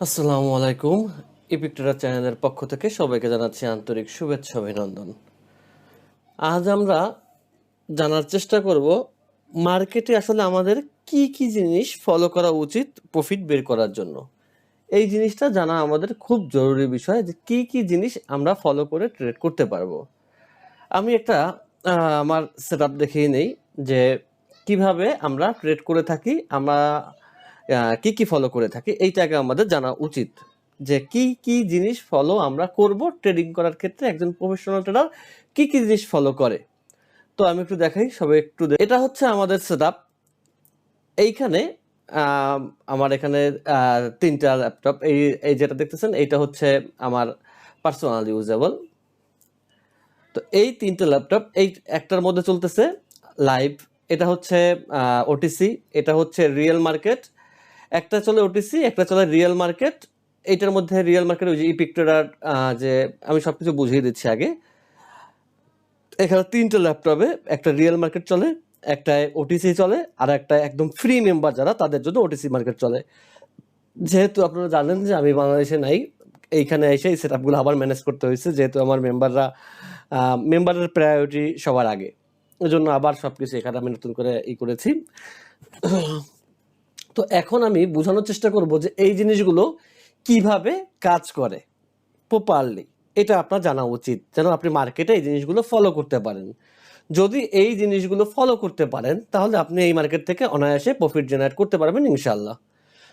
আসসালামু আলাইকুম। ইপিকটারা চ্যানেলের পক্ষ থেকে সবাইকে জানাচ্ছি আন্তরিক শুভেচ্ছা, অভিনন্দন। আজ আমরা জানার চেষ্টা করব, মার্কেটে আসলে আমাদের কি কি জিনিস ফলো করা উচিত প্রফিট বের করার জন্য। এই জিনিসটা জানা আমাদের খুব জরুরি বিষয় যে কি কি জিনিস আমরা ফলো করে ট্রেড করতে পারব। আমি একটা আমার সেট আপ দেখিয়ে নেই যে কীভাবে আমরা ট্রেড করে থাকি। আমরা কি কি ফলো করে থাকি এইটা আগে আমাদের জানা উচিত যে কি কি জিনিস ফলো আমরা করব ট্রেডিং করার ক্ষেত্রে একজন প্রফেশনাল ট্রেডার কি কি জিনিস ফলো করে। তো আমি একটু দেখাই, সবাই একটু এটা হচ্ছে আমাদের সেট এইখানে আমার এখানে তিনটা ল্যাপটপ এই এই যেটা দেখতেছেন, এইটা হচ্ছে আমার পার্সোনাল ইউজেবল তো এই তিনটে ল্যাপটপ এই একটার মধ্যে চলতেছে লাইভ এটা হচ্ছে ওটিসি এটা হচ্ছে রিয়েল মার্কেট একটা চলে ওটিসি একটা চলে রিয়েল মার্কেট এইটার মধ্যে রিয়েল মার্কেট ওই যে ইপিক্টোরার যে আমি সব কিছু বুঝিয়ে দিচ্ছি আগে। এখানে তিনটে ল্যাপটপে একটা রিয়েল মার্কেট চলে, একটা ওটিসি চলে, আর একটা একদম ফ্রি মেম্বার যারা, তাদের জন্য ওটিসি মার্কেট চলে। যেহেতু আপনারা জানেন যে আমি বাংলাদেশে নাই, এইখানে এসে এই সেট আপগুলো আবার ম্যানেজ করতে হয়েছে, যেহেতু আমার মেম্বাররা মেম্বারের প্রায়োরিটি সবার আগে। ওই জন্য আবার সব কিছু এখানে আমি নতুন করে ই করেছি। তো এখন আমি বোঝানোর চেষ্টা করব যে এই জিনিসগুলো কীভাবে কাজ করে প্রপারলি এটা আপনার জানা উচিত, যেন আপনি মার্কেটে এই জিনিসগুলো ফলো করতে পারেন। যদি এই জিনিসগুলো ফলো করতে পারেন, তাহলে আপনি এই মার্কেট থেকে অনায়াসে প্রফিট জেনারেট করতে পারবেন ইনশাল্লাহ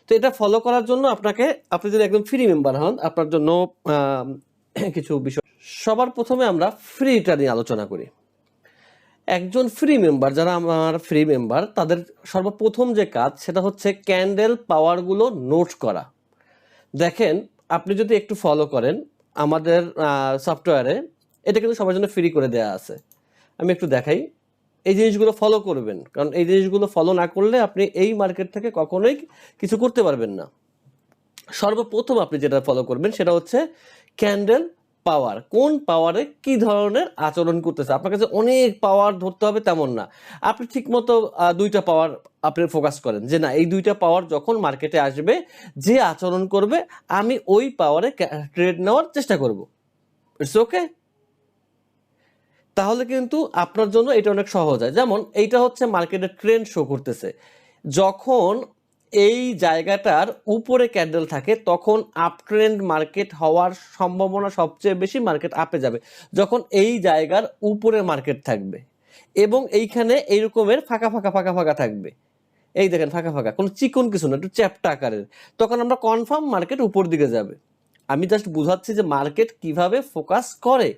তো এটা ফলো করার জন্য আপনাকে, আপনি যদি একদম ফ্রি মেম্বার হন, আপনার জন্য কিছু বিষয়। সবার প্রথমে আমরা ফ্রিটা নিয়ে আলোচনা করি। একজন ফ্রি মেম্বার যারা আমার ফ্রি মেম্বার তাদের সর্বপ্রথম যে কাজ সেটা হচ্ছে ক্যান্ডেল পাওয়ারগুলো নোট করা। দেখেন, আপনি যদি একটু ফলো করেন, আমাদের সফটওয়্যারে এটা কিন্তু সবার জন্য ফ্রি করে দেওয়া আছে। আমি একটু দেখাই। এই জিনিসগুলো ফলো করবেন, কারণ এই জিনিসগুলো ফলো না করলে আপনি এই মার্কেট থেকে কখনোই কিছু করতে পারবেন না। সর্বপ্রথম আপনি যেটা ফলো করবেন সেটা হচ্ছে ক্যান্ডেল পাওয়ার কোন পাওয়ারে কি ধরনের আচরণ করতেছে? আপনার কাছে অনেক পাওয়ার ধরতে হবে তেমন না। আপনি ঠিকমতো দুইটা পাওয়ার আপনি ফোকাস করেন। যে না, এই দুইটা পাওয়ার যখন মার্কেটে আসবে, যে আচরণ করবে, আমি ওই পাওয়ারে ট্রেড নেওয়ার চেষ্টা করব। ইটস ওকে তাহলে কিন্তু আপনার জন্য এটা অনেক সহজ হয়। যেমন, এইটা হচ্ছে মার্কেটের ট্রেন্ড শো করতেছে। যখন এই জায়গাটার উপরে ক্যান্ডেল থাকে, তখন আপ ট্রেন্ড মার্কেট হওয়ার সম্ভাবনা সবচেয়ে বেশি মার্কেট আপে যাবে, যখন এই জায়গার উপরে মার্কেট থাকবে। এবং এইখানে এই রকমের ফাঁকা ফাঁকা ফাঁকা ফাঁকা থাকবে। এই দেখেন, ফাঁকা ফাঁকা, কোনো চিকন কিছু না, একটু চ্যাপটা আকারের। তখন আমরা কনফার্ম মার্কেট উপর দিকে যাবে। আমি জাস্ট বুঝাচ্ছি যে মার্কেট কীভাবে ফোকাস করে।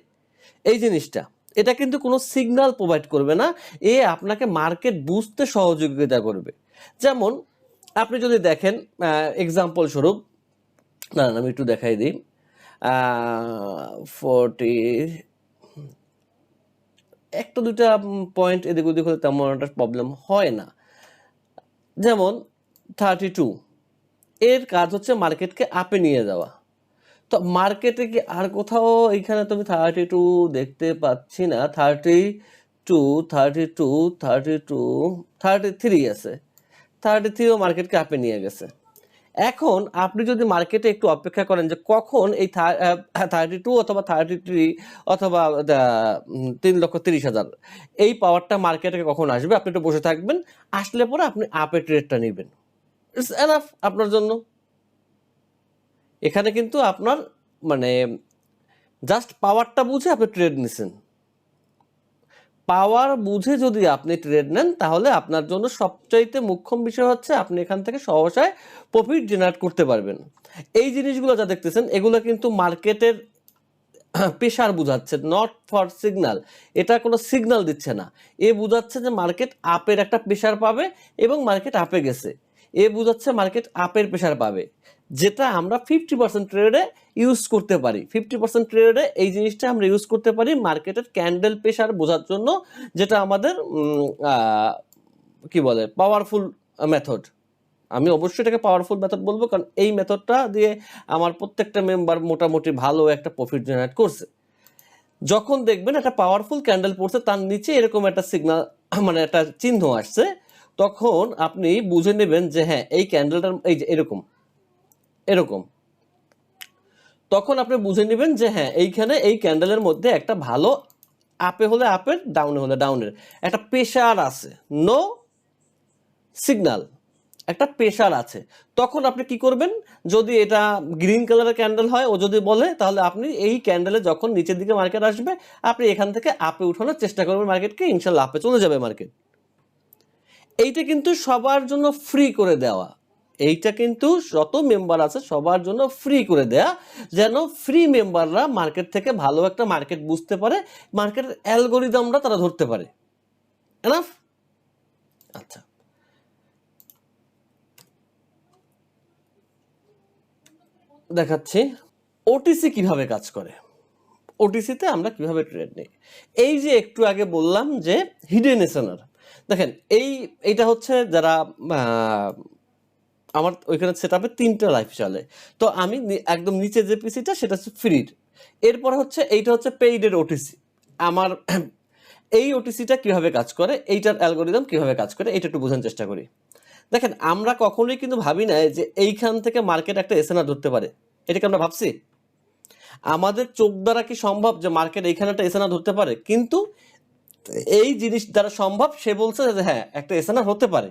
এই জিনিসটা, এটা কিন্তু কোনো সিগন্যাল প্রোভাইড করবে না, এ আপনাকে মার্কেট বুঝতে সহযোগিতা করবে। যেমন আপনি যদি দেখেন এক্সাম্পল স্বরূপ, না আমি একটু দেখাই দিই। ফোরটি একটা দুইটা পয়েন্ট এদিক ওদিক হলে তেমন একটা প্রবলেম হয় না। যেমন থার্টি টু এর কাজ হচ্ছে মার্কেটকে আপে নিয়ে যাওয়া। তো মার্কেটে কি আর কোথাও এখানে তুমি থার্টি টু দেখতে পাচ্ছি না। Thirty two thirty two thirty two thirty three আছে। থার্টি থ্রিও মার্কেটকে আপে নিয়ে গেছে। এখন আপনি যদি মার্কেটে একটু অপেক্ষা করেন যে কখন এই থার্টি টু অথবা থার্টি থ্রি অথবা তিন লক্ষ তিরিশ হাজার, এই পাওয়ারটা মার্কেটে কখন আসবে আপনি একটু বসে থাকবেন, আসলে পরে আপনি আপে ট্রেডটা নেবেন। ইটস এনাফ আপনার জন্য। এখানে কিন্তু আপনার মানে জাস্ট পাওয়ারটা বুঝে আপনি ট্রেড নিছেন। পাওয়ার বুঝে যদি আপনি ট্রেড নেন, তাহলে আপনার জন্য সবচাইতে মুখ্যম বিষয় হচ্ছে আপনি এখান থেকে সহসায় প্রফিট জেনারেট করতে পারবেন। এই জিনিসগুলো যা দেখতেছেন, এগুলো কিন্তু মার্কেটের প্রেশার বুঝাচ্ছে নট ফর সিগন্যাল এটা কোনো সিগনাল দিচ্ছে না। এ বুঝাচ্ছে যে মার্কেট আপের একটা প্রেশার পাবে এবং মার্কেট আপে গেছে। এ বুঝাচ্ছে মার্কেট আপের প্রেশার পাবে। যেটা আমরা ফিফটি পার্সেন্ট ট্রেডে ইউজ করতে পারি। ফিফটি পার্সেন্ট ট্রেডে এই জিনিসটা আমরা ইউজ করতে পারি মার্কেটের ক্যান্ডেল প্রেশার বোঝার জন্য, যেটা আমাদের কি বলে পাওয়ারফুল মেথড আমি অবশ্যই এটাকে পাওয়ারফুল মেথড বলব, কারণ এই মেথডটা দিয়ে আমার প্রত্যেকটা মেম্বার মোটামুটি ভালো একটা প্রফিট জেনারেট করছে। যখন দেখবেন একটা পাওয়ারফুল ক্যান্ডেল পড়ছে, তার নিচে এরকম একটা সিগনাল মানে একটা চিহ্ন আসছে, তখন আপনি বুঝে নেবেন যে হ্যাঁ এই ক্যান্ডেলটার এই যে এরকম এরকম। তখন আপনি বুঝে নেবেন যে হ্যাঁ এইখানে এই ক্যান্ডেলের মধ্যে একটা ভালো আপে হলে আপের, ডাউনে হলে ডাউনের। একটা প্রেশার আছে। নো সিগন্যাল একটা প্রেশার আছে। তখন আপনি কি করবেন? যদি এটা গ্রিন কালারের ক্যান্ডেল হয়, ও যদি বলে, তাহলে আপনি এই ক্যান্ডেলে যখন নিচের দিকে মার্কেট আসবে, আপনি এখান থেকে আপে উঠানোর চেষ্টা করবেন মার্কেটকে, ইনশাল্লাহ আপে চলে যাবে মার্কেট। এইটা কিন্তু সবার জন্য ফ্রি করে দেওয়া। এইটা কিন্তু যত মেম্বার আছে সবার জন্য ফ্রি করে দেয়া, যেন ফ্রি মেম্বাররা মার্কেট থেকে ভালো একটা মার্কেট বুঝতে পারে মার্কেটের অ্যালগোরিদমটা তারা ধরতে পারে। এনাফ আচ্ছা। দেখাচ্ছি ওটিসি কীভাবে কাজ করে? ওটিসিতে আমরা কীভাবে ট্রেড নিই? এই যে একটু আগে বললাম যে হিডেন এসেনার দেখেন, এই, এইটা হচ্ছে যারা আমার ওইখানে সেট আপে তিনটা লাইফ চলে। তো আমি একদম নিচে যে পিসিটা সেটা হচ্ছে ফ্রির এরপর হচ্ছে এইটা হচ্ছে পেইডের ওটিসি আমার এই ওটিসিটা কীভাবে কাজ করে, এইটার অ্যালগোরিদম কীভাবে কাজ করে এটা একটু বোঝার চেষ্টা করি। দেখেন, আমরা কখনোই কিন্তু ভাবি না যে এইখান থেকে মার্কেট একটা এসেনা ধরতে পারে। এটা কি আমরা ভাবছি? আমাদের চোখ দ্বারা কি সম্ভব যে মার্কেট এইখানে একটা এসেনা ধরতে পারে? কিন্তু এই জিনিস দ্বারা সম্ভব, সে বলছে যে হ্যাঁ একটা এসেনার হতে পারে।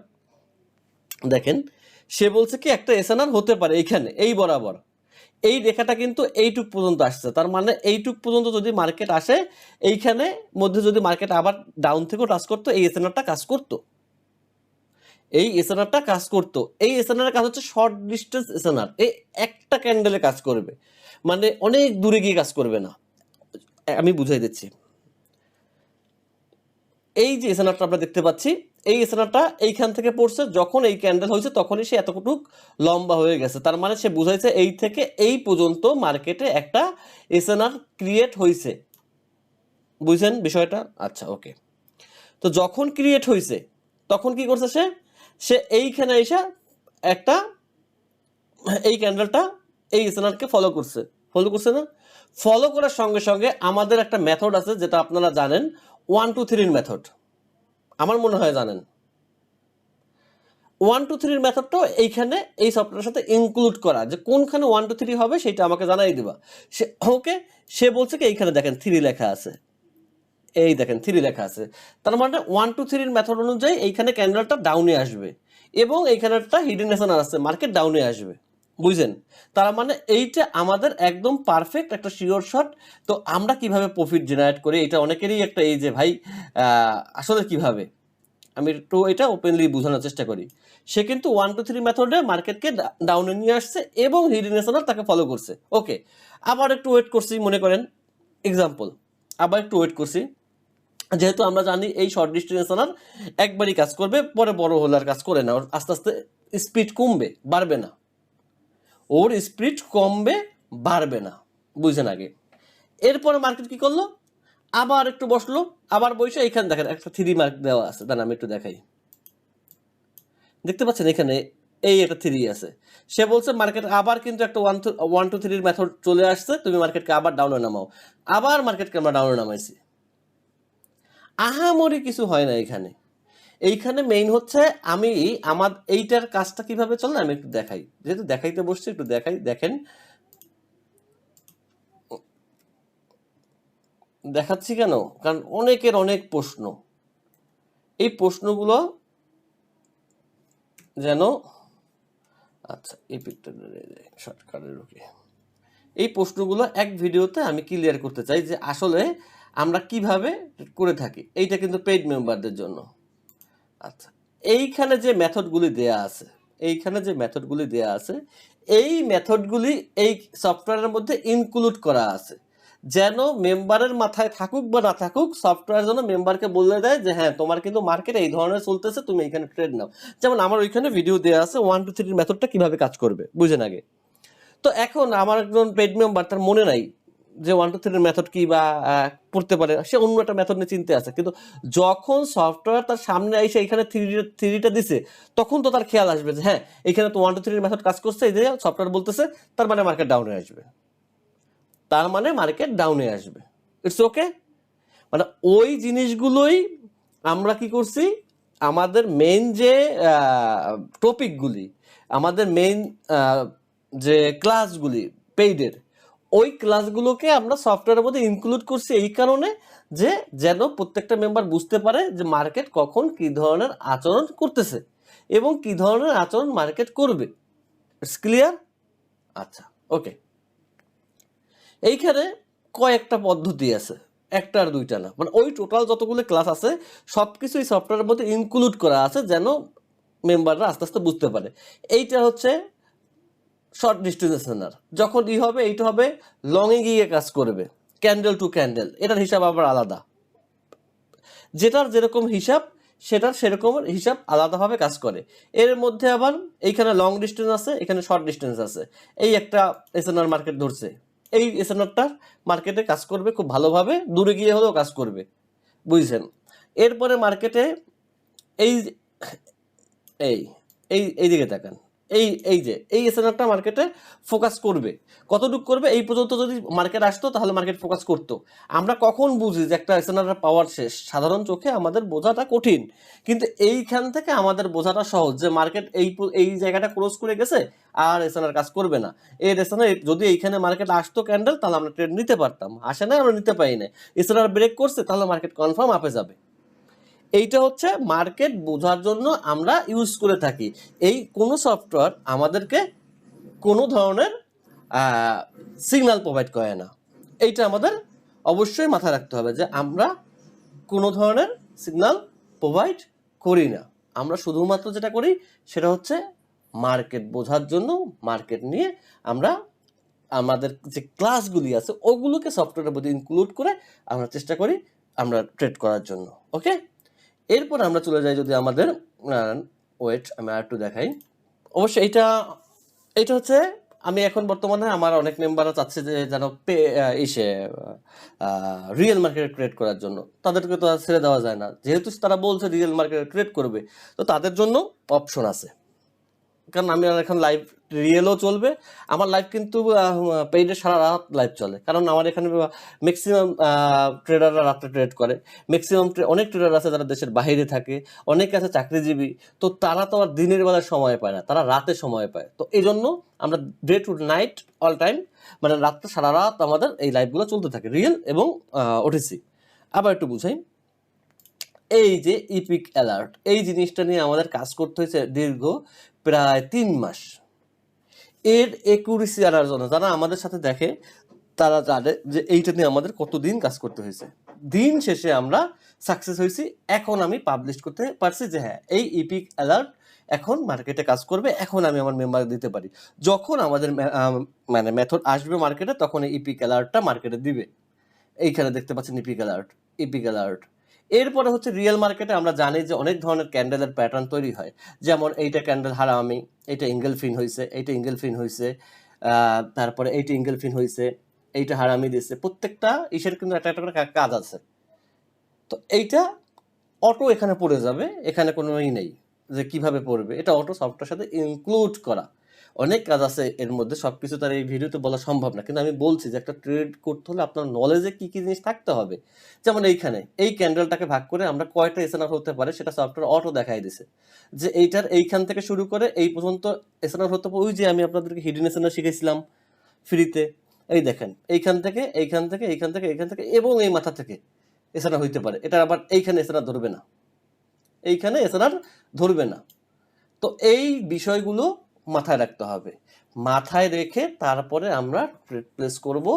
দেখেন সে বলছে কি, একটা এসএনআর হতে পারে এইখানে এই বরাবর। এই রেখাটা কিন্তু এইটুক পর্যন্ত আসছে। তার মানে এইটুক পর্যন্ত যদি মার্কেট আসে, এইখানে মধ্যে যদি মার্কেট আবার ডাউন থেকেও টাচ করতো, এই এসএনআরটা কাজ করতো। এই এসএনআরটা কাজ করতো। এই এসএনআর কাজ হচ্ছে শর্ট ডিস্টেন্স এসএনআর এই একটা ক্যান্ডেলে কাজ করবে। মানে অনেক দূরে গিয়ে কাজ করবে না। আমি বুঝাই দিচ্ছি। এই যে এসএনআরটা আমরা দেখতে পাচ্ছি, এই এসএনআরটা এইখান থেকে পড়ছে, যখন এই ক্যান্ডেল হয়েছে তখনই সে এতটুক লম্বা হয়ে গেছে। তার মানে সে বুঝাইছে এই থেকে এই পর্যন্ত মার্কেটে একটা এসএনআর ক্রিয়েট হয়েছে বুঝছেন বিষয়টা? আচ্ছা ওকে তো যখন ক্রিয়েট হয়েছে তখন কি করছে সে? সে এইখানে এসে একটা এই ক্যান্ডেলটা এই এসএনআরকে ফলো করছে। ফলো করছে না? ফলো করার সঙ্গে সঙ্গে আমাদের একটা মেথড আছে যেটা আপনারা জানেন ওয়ান টু থ্রির মেথড আমার মনে হয় জানেন। ওয়ান টু থ্রির মেথডটাও এইখানে এই সফটওয়্যারের সাথে ইনক্লুড করা। যে কোনখানে ওয়ান টু থ্রি হবে সেটা আমাকে জানাই দিবা। সে ওকে সে বলছে কি, এইখানে দেখেন থ্রি লেখা আছে। এই দেখেন থ্রি লেখা আছে। তার মানে ওয়ান টু থ্রির মেথড অনুযায়ী এইখানে ক্যান্ডেলটা ডাউনে আসবে। এবং এইখানে একটা হিডেন আছে মার্কেট ডাউনে আসবে। বুঝছেন তার মানে এইটা আমাদের একদম পারফেক্ট একটা শিওর শট তো আমরা কীভাবে প্রফিট জেনারেট করি? এটা অনেকেরই একটা এই যে, ভাই আসলে কীভাবে? আমি একটু এটা ওপেনলি বোঝানোর চেষ্টা করি। সে কিন্তু ওয়ান টু থ্রি মেথডে মার্কেটকে ডাউনে নিয়ে আসছে এবং হিডেন এসএনআর তাকে ফলো করছে। ওকে আবার একটু ওয়েট করছি, মনে করেন এক্সাম্পল আবার একটু ওয়েট করছি। যেহেতু আমরা জানি এই শর্ট ডিস্টেন্সনার একবারই কাজ করবে, পরে বড় হলে আর কাজ করে না। আস্তে আস্তে স্পিড কমবে, বাড়বে না। ওর স্পিড কমবে, বাড়বে না। বুঝছেন আগে? এরপরে মার্কেট কি করল? আবার একটু বসল, আবার বসে এখানে দেখেন, একটা থ্রি মার্ক দেওয়া আছে। দাঁড়ান, আমি একটু দেখাই। দেখতে পাচ্ছেন এখানে এই একটা থ্রি আছে। সে বলছে, মার্কেট আবার কিন্তু একটা ওয়ান ওয়ান টু থ্রির মেথড চলে আসছে। তুমি মার্কেটকে আবার ডাউনে নামাও। আবার মার্কেটকে আমরা ডাউনে নামাইছি। আহামরি কিছু হয় না এখানে। এইখানে মেইন হচ্ছে আমি আমার এইটার কাজটা কীভাবে চলে আমি একটু দেখাই। যেহেতু দেখাইতে বসছি, একটু দেখাই, দেখেন। দেখাচ্ছি কেন? কারণ অনেকের অনেক প্রশ্ন। এই প্রশ্নগুলো যেন আচ্ছা এই পিকটা শর্টকাটে ঢুকে। এই প্রশ্নগুলো এক ভিডিওতে আমি ক্লিয়ার করতে চাই যে আসলে আমরা কীভাবে করে থাকি। এইটা কিন্তু পেইড মেম্বারদের জন্য। আচ্ছা এইখানে যে মেথডগুলি দেয়া আছে, এইখানে যে মেথডগুলি দেয়া আছে, এই মেথডগুলি এই সফটওয়্যারের মধ্যে ইনক্লুড করা আছে। যেন মেম্বারের মাথায় থাকুক বা না থাকুক সফটওয়্যার যেন মেম্বারকে বলে দেয় যে হ্যাঁ তোমার কিন্তু মার্কেট এই ধরনের চলতেছে, তুমি এখানে ট্রেড নাও। যেমন আমার ওইখানে ভিডিও দেওয়া আছে ওয়ান টু থ্রির মেথডটা কীভাবে কাজ করবে, বুঝেন আগে। তো এখন আমার একজন পেড মেম্বার তার মনে নাই যে ওয়ান টু থ্রির মেথড কি বা পড়তে পারে, সে অন্য একটা মেথড নিয়ে চিনতে আছে। কিন্তু যখন সফটওয়্যার তার সামনে এসে এখানে থ্রি থ্রিটা দিছে, তখন তো তার খেয়াল আসবে যে হ্যাঁ এখানে তো ওয়ান টু থ্রির মেথড কাজ করছে, এই যে সফটওয়্যার বলতেছে, তার মানে মার্কেট ডাউনে আসবে। তার মানে মার্কেট ডাউনে আসবে। ইটস ওকে মানে ওই জিনিসগুলোই আমরা কি করছি, আমাদের মেন যে টপিকগুলি আমাদের মেন যে ক্লাসগুলি পেইডের ওই ক্লাসগুলোকে আমরা সফটওয়্যারের মধ্যে ইনক্লুড করছি এই কারণে যে যেন প্রত্যেকটা মেম্বার বুঝতে পারে যে মার্কেট কখন কি ধরনের আচরণ করতেছে এবং কি ধরনের আচরণ মার্কেট করবে। ইটস ক্লিয়ার আচ্ছা ওকে এইখানে কয়েকটা পদ্ধতি আছে, একটা আর দুইটা না। মানে ওই টোটাল যতগুলো ক্লাস আছে সব কিছু এই সফটওয়্যারের মধ্যে ইনক্লুড করা আছে যেন মেম্বাররা আস্তে আস্তে বুঝতে পারে। এইটা হচ্ছে শর্ট ডিস্টেন্সেশনার যখন ই হবে, এইটা হবে, লংয়ে গিয়ে কাজ করবে, ক্যান্ডেল টু ক্যান্ডেল। এটার হিসাব আবার আলাদা। যেটার যেরকম হিসাব, সেটার সেরকম হিসাব আলাদাভাবে কাজ করে। এর মধ্যে আবার এইখানে লং ডিস্টেন্স আছে, এখানে শর্ট ডিস্টেন্স আছে। এই একটা এসএনআর মার্কেট ধরছে। এই এসএনআরটা মার্কেটে কাজ করবে খুব ভালোভাবে, দূরে গিয়ে হলেও কাজ করবে। বুঝছেন? এরপরে মার্কেটে এই এই এই এই দিকে তাকান। এই এই যে, এই এসএনআরটা মার্কেটে ফোকাস করবে। কতটুকু করবে? এই পর্যন্ত যদি মার্কেট আসতো, তাহলে মার্কেট ফোকাস করতো। আমরা কখন বুঝি যে একটা এসএনআর পাওয়ার শেষ? সাধারণ চোখে আমাদের বোঝাটা কঠিন। কিন্তু এইখান থেকে আমাদের বোঝাটা সহজ যে মার্কেট এই এই জায়গাটা ক্রস করে গেছে, আর এসএনআর কাজ করবে না। এই এসএনআর যদি এইখানে মার্কেট আসতো ক্যান্ডেল তাহলে আমরা ট্রেড নিতে পারতাম। আসে না আমরা নিতে পারি না এসএনআর ব্রেক করছে, তাহলে মার্কেট কনফার্ম আপে যাবে। এইটা হচ্ছে মার্কেট বোঝার জন্য আমরা ইউজ করে থাকি। এই কোনো সফটওয়্যার আমাদেরকে কোনো ধরনের সিগন্যাল প্রোভাইড করে না। এইটা আমাদের অবশ্যই মাথায় রাখতে হবে যে আমরা কোনো ধরনের সিগন্যাল প্রোভাইড করি না। আমরা শুধুমাত্র যেটা করি সেটা হচ্ছে মার্কেট বোঝার জন্য মার্কেট নিয়ে আমরা আমাদের যে ক্লাসগুলি আছে, ওগুলোকে সফটওয়্যারের মধ্যে ইনক্লুড করে আমরা চেষ্টা করি আমরা ট্রেড করার জন্য। ওকে এরপর আমরা চলে যাই যদি আমাদের ওয়েট আমি আর একটু দেখাই। অবশ্যই এটা এটা হচ্ছে, আমি এখন বর্তমানে আমার অনেক মেম্বাররা চাচ্ছে যে যেন পে ইসে রিয়েল মার্কেট ক্রিয়েট করার জন্য। তাদেরকে তো ছেড়ে দেওয়া যায় না। যেহেতু তারা বলছে রিয়েল মার্কেট ক্রিয়েট করবে, তো তাদের জন্য অপশন আছে। কারণ আমি এখন লাইভ রিয়েলও চলবে। আমার লাইভ কিন্তু পেইডে সারা রাত লাইভ চলে। কারণ আমার এখানে ম্যাক্সিমাম ট্রেডাররা রাত্রে ট্রেড করে। ম্যাক্সিমাম অনেক ট্রেডার আছে যারা দেশের বাইরে থাকে, অনেকে আছে চাকরিজীবী। তো তারা তো আর দিনের বেলায় সময় পায় না, তারা রাতে সময় পায়। তো এই জন্য আমরা day to night all time মানে রাত্রে সারা রাত আমাদের এই লাইভগুলো চলতে থাকে রিয়েল এবং ওটিসি আবার একটু বুঝাই। এই যে ইপিক অ্যালার্ট এই জিনিসটা নিয়ে আমাদের কাজ করতে হয়েছে দীর্ঘ প্রায় তিন মাস। এর একুরেসি আনার জন্য যারা আমাদের সাথে দেখে, তারা জানে যে এইটা নিয়ে আমাদের কতদিন কাজ করতে হয়েছে। দিন শেষে আমরা সাকসেস হয়েছি। এখন আমি পাবলিশ করতে পারছি যে হ্যাঁ এই ইপিক অ্যালার্ট এখন মার্কেটে কাজ করবে, এখন আমি আমার মেম্বার দিতে পারি। যখন আমাদের মানে মেথড আসবে মার্কেটে তখন এই ইপিক অ্যালার্টটা মার্কেটে দিবে। এইখানে দেখতে পাচ্ছেন ইপিক অ্যালার্ট ইপিক অ্যালার্ট এরপরে হচ্ছে রিয়েল মার্কেটে আমরা জানি যে অনেক ধরনের ক্যান্ডেলের প্যাটার্ন তৈরি হয়। যেমন এইটা ক্যান্ডেল হারামি, এইটা ইঙ্গেল ফিন হয়েছে এইটা ইঙ্গেল ফিন হয়েছে তারপরে এইটা ইঙ্গেল ফিন হয়েছে এইটা হারামি দিচ্ছে প্রত্যেকটা ইসের কিন্তু একটা একটা করে কাজ আছে। তো এইটা অটো এখানে পড়ে যাবে, এখানে কোনো ই নেই যে কীভাবে পড়বে। এটা অটো সফটওয়্যার সাথে ইনক্লুড করা। অনেক কাজ আছে এর মধ্যে সব কিছু তার এই ভিডিওতে বলা সম্ভব না। কিন্তু আমি বলছি যে একটা ট্রেড করতে হলে আপনার নলেজে কি কি জিনিস থাকতে হবে। যেমন এইখানে, এই ক্যান্ডেলটাকে ভাগ করে আমরা কয়টা এসএনআর হতে পারে সেটা সফটওয়্যার অটো দেখাই দিছে। যে এইটার এইখান থেকে শুরু করে এই পর্যন্ত এসএনআর হতে পারে। ওই যে আমি আপনাদেরকে হিডেন এসএনআর শিখেছিলাম ফ্রিতে এই দেখেন, এইখান থেকে এইখান থেকে এইখান থেকে এইখান থেকে এবং এই মাথা থেকে এসএনআর হইতে পারে। এটা আবার এইখানে এসএনআর ধরবে না। এইখানে এসএনআর ধরবে না। তো এই বিষয়গুলো মাথায় রাখতে হবে। মাথায় রেখে তারপরে আমরা ট্রেড প্লেস করব।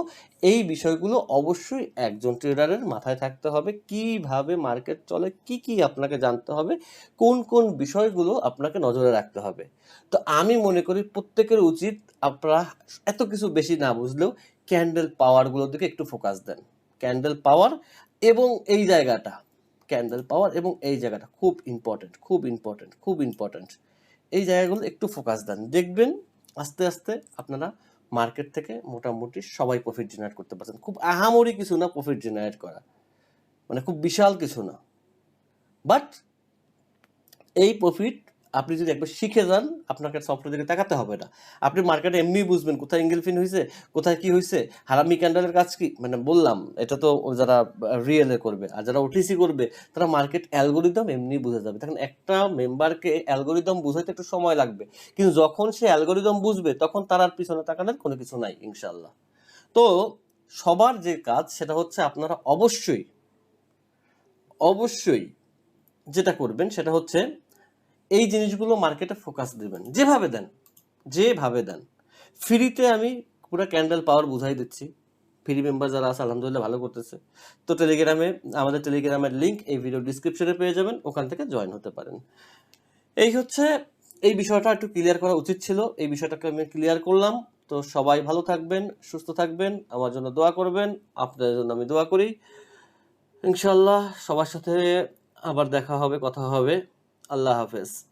এই বিষয়গুলো অবশ্যই একজন ট্রেডারের মাথায় থাকতে হবে। কীভাবে মার্কেট চলে, কি কি আপনাকে জানতে হবে, কোন কোন বিষয়গুলো আপনাকে নজরে রাখতে হবে। তো আমি মনে করি প্রত্যেকের উচিত আপনারা এত কিছু বেশি না বুঝলেও ক্যান্ডেল পাওয়ারগুলোর দিকে একটু ফোকাস দেন। ক্যান্ডেল পাওয়ার এবং এই জায়গাটা ক্যান্ডেল পাওয়ার এবং এই জায়গাটা খুব ইম্পর্টেন্ট খুব ইম্পর্টেন্ট খুব ইম্পর্টেন্ট এই জায়গাগুলো একটু ফোকাস দেন। দেখবেন আস্তে আস্তে আপনারা মার্কেট থেকে মোটামুটি সবাই প্রফিট জেনারেট করতে পারছেন। খুব আহামরি কিছু না প্রফিট জেনারেট করা। মানে খুব বিশাল কিছু না। বাট এই প্রফিট আপনি যদি একবার শিখে যান আপনাকে সফটওয়্যার দিকে তাকাতে হবে না। আপনি মার্কেটে এমনি বুঝবেন কোথায় ফিন হয়েছে কোথায় কি হয়েছে হারামি ক্যান্ডেলের কাজ কি? মানে বললাম, এটা তো যারা রিয়েলে করবে, আর যারা ওটিসি করবে, তারা মার্কেট অ্যালগোরিদম এমনি বুঝে যাবে। দেখেন, একটা মেম্বারকে অ্যালগোরিদম বুঝাইতে একটু সময় লাগবে, কিন্তু যখন সে অ্যালগোরিদম বুঝবে, তখন তার আর পিছনে তাকানোর কোনো কিছু নাই ইনশাল্লাহ তো সবার যে কাজ, সেটা হচ্ছে আপনারা অবশ্যই অবশ্যই যেটা করবেন, সেটা হচ্ছে এই জিনিসগুলো মার্কেটে ফোকাস দেবেন। যেভাবে দেন যেভাবে দেন। ফ্রিতে আমি পুরো ক্যান্ডেল পাওয়ার বুঝাই দিচ্ছি। ফ্রি মেম্বার যারা আছে, আলহামদুলিল্লাহ ভালো করতেছে। তো টেলিগ্রামে আমাদের টেলিগ্রামের লিঙ্ক এই ভিডিও ডিসক্রিপশনে পেয়ে যাবেন, ওখান থেকে জয়েন হতে পারেন। এই হচ্ছে, এই বিষয়টা একটু ক্লিয়ার করা উচিত ছিল। এই বিষয়টাকে আমি ক্লিয়ার করলাম। তো সবাই ভালো থাকবেন, সুস্থ থাকবেন। আমার জন্য দোয়া করবেন। আপনাদের জন্য আমি দোয়া করি। ইনশাল্লাহ সবার সাথে আবার দেখা হবে, কথা হবে। আল্লাহ হাফেজ।